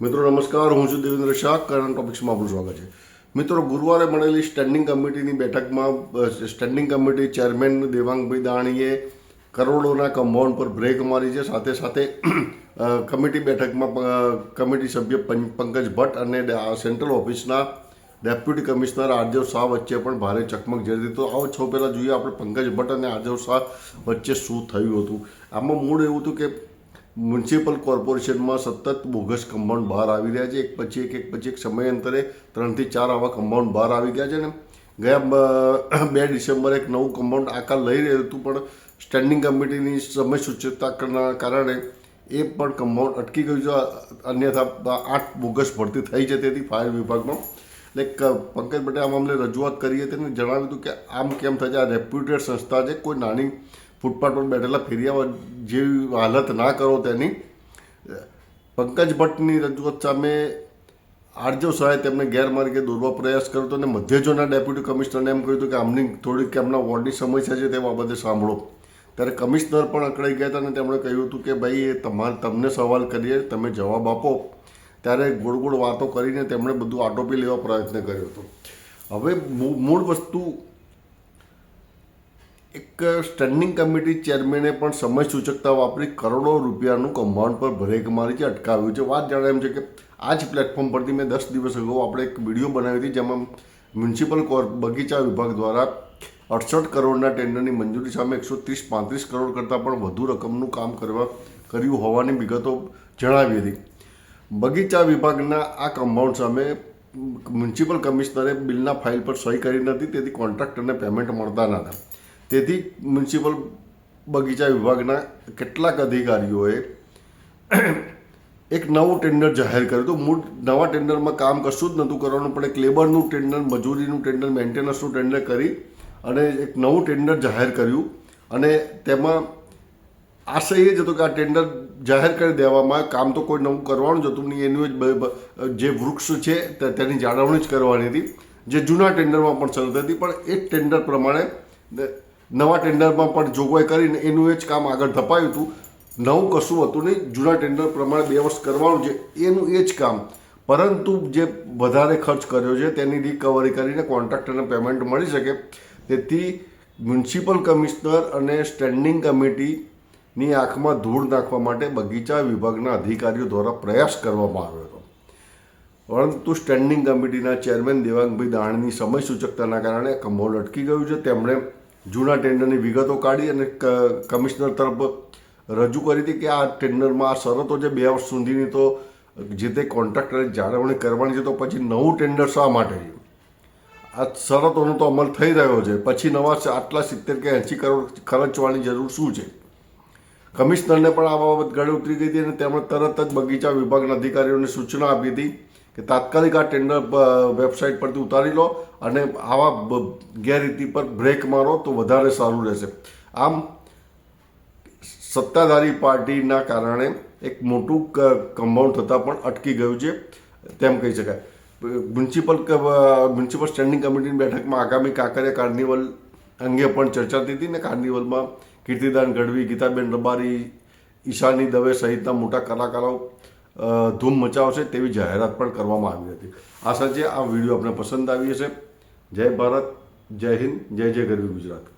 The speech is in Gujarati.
મિત્રો, નમસ્કાર. હું છું દેવેન્દ્ર શાહ. કરંટ ટોપિક્સમાં આપણું સ્વાગત છે. મિત્રો, ગુરુવારે મળેલી સ્ટેન્ડિંગ કમિટીની બેઠકમાં સ્ટેન્ડિંગ કમિટી ચેરમેન દેવાંગભાઈ દાણીએ કરોડોના કમ્પાઉન્ડ પર બ્રેક મારી છે. સાથે સાથે કમિટી બેઠકમાં કમિટી સભ્ય પંકજ ભટ્ટ અને સેન્ટ્રલ ઓફિસના ડેપ્યુટી કમિશનર આરજવ શાહ વચ્ચે પણ ભારે ચકમક જઈ હતી તો આવો છો પહેલાં જોઈએ આપણે પંકજ ભટ્ટ અને આરજવ શાહ વચ્ચે શું થયું હતું. આમાં મૂળ એવું હતું કે મ્યુનિસિપલ કોર્પોરેશનમાં સતત બોગસ કમ્પાઉન્ડ બહાર આવી રહ્યા છે. એક પછી એક એક પછી એક સમયાંતરે ત્રણથી ચાર આવા કમ્પાઉન્ડ બહાર આવી ગયા છે ને. ગયા બે ડિસેમ્બરે એક નવું કમ્પાઉન્ડ આકાર લઈ રહ્યું હતું, પણ સ્ટેન્ડિંગ કમિટીની સમય સૂચકતાના કારણે એ પણ કમ્પાઉન્ડ અટકી ગયું છે. અન્યથા આઠ બોગસ ભરતી થઈ છે તેથી ફાયર વિભાગમાં. એટલે પંકજ પટેલ આ મામલે રજૂઆત કરી હતી અને જણાવ્યું હતું કે આમ કેમ થાય આ રેપ્યુટેડ સંસ્થા છે. કોઈ નાની ફૂટપાથ પર બેઠેલા ફેરિયા જેવી હાલત ના કરો તેની. પંકજ ભટ્ટની રજૂઆત સામે આરજવ શાહે તેમને ગેરમાર્ગે દોરવા પ્રયાસ કર્યો હતો અને મધ્યજોના ડેપ્યુટી કમિશનરને એમ કહ્યું હતું કે આમની થોડીક એમના વોર્ડની સમસ્યા છે તે બાબતે સાંભળો. ત્યારે કમિશનર પણ અકળાઈ ગયા હતા અને તેમણે કહ્યું હતું કે ભાઈ, એ તમારે, તમને સવાલ કરીએ, તમે જવાબ આપો. ત્યારે ગોળ ગોળ વાતો કરીને તેમણે બધું આટોપી લેવા પ્રયત્ન કર્યો હતો. હવે મૂળ વસ્તુ સ્ટેન્ડિંગ કમિટી ચેરમેને પણ સમય સૂચકતા વાપરી કરોડો રૂપિયાનું કમ્પાઉન્ડ પર બ્રેક મારી છે અટકાવ્યું છે. વાત જાણે એમ છે કે આ જ પ્લેટફોર્મ પરથી મેં દસ દિવસ અગાઉ આપણે એક વીડિયો બનાવી હતી જેમાં મ્યુનિસિપલ કોર બગીચા વિભાગ દ્વારા અડસઠ કરોડના ટેન્ડરની મંજૂરી સામે એકસો ત્રીસ પાંત્રીસ કરોડ કરતાં પણ વધુ રકમનું કામ કરવા કર્યું હોવાની વિગતો જણાવી હતી. બગીચા વિભાગના આ કમ્પાઉન્ડ સામે મ્યુનિસિપલ કમિશનરે બિલના ફાઇલ પર સહી કરી નથી તેથી કોન્ટ્રાક્ટરને પેમેન્ટ મળતા ન તેથી મ્યુનિસિપલ બગીચા વિભાગના કેટલાક અધિકારીઓએ એક નવું ટેન્ડર જાહેર કર્યું હતું. મૂળ નવા ટેન્ડરમાં કામ કશું જ નહોતું કરવાનું, પણ એક લેબરનું ટેન્ડર, મજૂરીનું ટેન્ડર, મેન્ટેનન્સનું ટેન્ડર કરી અને એક નવું ટેન્ડર જાહેર કર્યું. અને તેમાં આશય એ જ હતો કે આ ટેન્ડર જાહેર કરી દેવામાં કામ તો કોઈ નવું કરવાનું જ હતું નહીં. એનું જ જે વૃક્ષ છે તેની જાળવણી જ કરવાની હતી, જે જૂના ટેન્ડરમાં પણ શરત હતી. પણ એ ટેન્ડર પ્રમાણે નવા ટેન્ડરમાં પણ જોગવાઈ કરીને એનું એ જ કામ આગળ ધપાયું હતું. નવું કશું હતું નહીં. જૂના ટેન્ડર પ્રમાણે બે વર્ષ કરવાનું છે. એનું એ જ કામ. પરંતુ જે વધારે ખર્ચ કર્યો છે, તેની રિકવરી કરીને કોન્ટ્રાક્ટરને પેમેન્ટ મળી શકે. તેથી મ્યુનિસિપલ કમિશનર અને સ્ટેન્ડિંગ કમિટીની આંખમાં ધૂળ નાખવા માટે બગીચા વિભાગના અધિકારીઓ દ્વારા પ્રયાસ કરવામાં આવ્યો હતો. પરંતુ સ્ટેન્ડિંગ કમિટીના ચેરમેન દેવાંગભાઈ દાણની સમય સૂચકતાના કારણે કમ્પાઉન્ડ અટકી ગયું છે. તેમણે જૂના ટેન્ડરની વિગતો કાઢી અને કમિશનર તરફ રજૂ કરી હતી કે આ ટેન્ડરમાં આ શરતો છે બે વર્ષ સુધીની, તો જે તે કોન્ટ્રાક્ટરે જાળવણી કરવાની છે, તો પછી નવું ટેન્ડર શા માટે આ શરતોનો તો અમલ થઈ રહ્યો છે. પછી નવા આટલા સિત્તેર કે એંસી કરોડ ખર્ચવાની જરૂર શું છે? કમિશનરને પણ આ બાબત ગળે ઉતરી ગઈ હતી અને તેમણે તરત જ બગીચા વિભાગના અધિકારીઓને સૂચના આપી હતી કે તાત્કાલિક આ ટેન્ડર વેબસાઇટ પરથી ઉતારી લો અને આવા ગેરરીતિ પર બ્રેક મારો તો વધારે સારું રહેશે. આમ, સત્તાધારી પાર્ટીના કારણે એક મોટું કમ્પાઉન્ડ થતાં પણ અટકી ગયું છે, તેમ કહી શકાય. મ્યુનિસિપલ મ્યુનિસિપલ સ્ટેન્ડિંગ કમિટીની બેઠકમાં આગામી કાંકરિયા કાર્નિવલ અંગે પણ ચર્ચા થઈ હતી ને કાર્નિવલમાં કીર્તિદાન ગઢવી, ગીતાબેન રબારી, ઈશાની દવે સહિતના મોટા કલાકારો ધૂમ મચાવશે તેવી જાહેરાત પણ કરવામાં આવી હતી. આશા છે આ વીડિયો આપને પસંદ આવી હશે. જય ભારત, જય હિન્દ, જય જય ગરવી ગુજરાત.